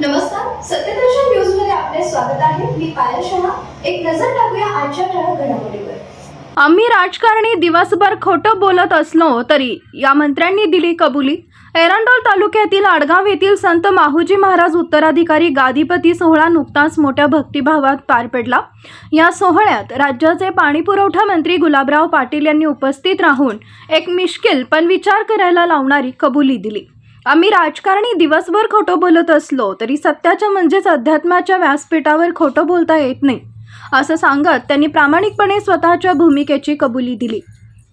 नमस्कार सत्यदर्शन न्यूजमध्ये आपले स्वागत आहे. मी पायल शहा. एक नजर टाकूया आजच्या ठळक घडामोडीवर. आम्ही राजकारणी दिवसभर खोटं बोलत असलो तरी या मंत्र्यांनी दिली कबुली. एरंडोल तालुक्यातील आडगाव येथील संत माहुजी महाराज उत्तराधिकारी गादीपती सोहळा नुकताच मोठ्या भक्तिभावात पार पडला. या सोहळ्यात राज्याचे पाणीपुरवठा मंत्री गुलाबराव पाटील यांनी उपस्थित राहून एक मिश्किल पण विचार करायला लावणारी कबुली दिली. आम्ही राजकारणी दिवसभर खोटं बोलत असलो तरी सत्याच्या म्हणजेच अध्यात्माच्या व्यासपीठावर खोटं बोलता येत नाही. असं सांगत त्यांनी प्रामाणिकपणे स्वतःच्या भूमिकेची कबुली दिली.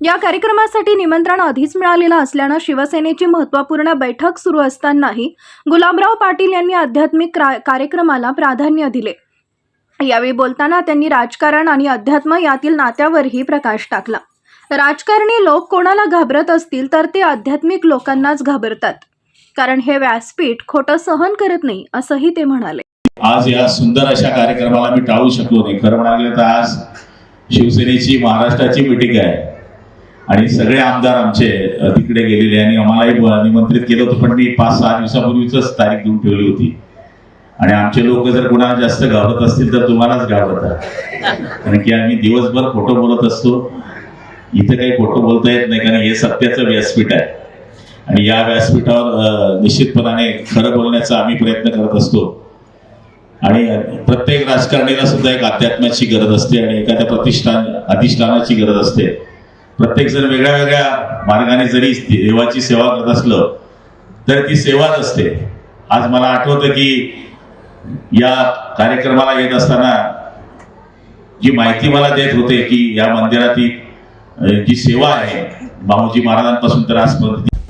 या कार्यक्रमासाठी निमंत्रण आधीच मिळालेलं असल्यानं शिवसेनेची महत्त्वपूर्ण बैठक सुरू असतानाही गुलाबराव पाटील यांनी आध्यात्मिक कार्यक्रमाला प्राधान्य दिले. यावेळी बोलताना त्यांनी राजकारण आणि अध्यात्म यातील नात्यावरही प्रकाश टाकला. राजकारणी लोक कोणाला घाबरत असतील तर ते आध्यात्मिक लोकांनाच घाबरतात. कारण हे व्यासपीठ खोटं सहन करत नाही असंही ते म्हणाले. आज या सुंदर अशा कार्यक्रमाला मी टाळू शकलो नाही. खरं म्हणाले तर आज शिवसेनेची महाराष्ट्राची मिटिंग आहे. आणि सगळे आमदार आमचे तिकडे गेलेले आणि आम्हालाही निमंत्रित केलं होतं पण मी पाच सहा दिवसापूर्वीच तारीख देऊन ठेवली होती. आणि आमचे लोक जर कोणाला जास्त घाबरत असतील तर तुम्हालाच घाबरतात. कारण की आम्ही दिवसभर खोटं बोलत असतो. इथं काही खोटं बोलता येत नाही कारण हे सत्याचं व्यासपीठ आहे. आणि या व्यासपीठावर निश्चितपणाने खरं बोलण्याचा आम्ही प्रयत्न करत असतो. आणि प्रत्येक राजकारणीला सुद्धा एक अध्यात्माची गरज असते आणि एखाद्या प्रतिष्ठान अधिष्ठानाची गरज असते. प्रत्येक जण वेगळ्या वेगळ्या मार्गाने जरी देवाची सेवा करत असलं तर ती सेवाच असते आज मला आठवतं की या कार्यक्रमाला येत असताना जी माहिती मला देत होते की या मंदिरातील जी सेवा आहे भाऊजी महाराजांपासून तर आजपर्यंत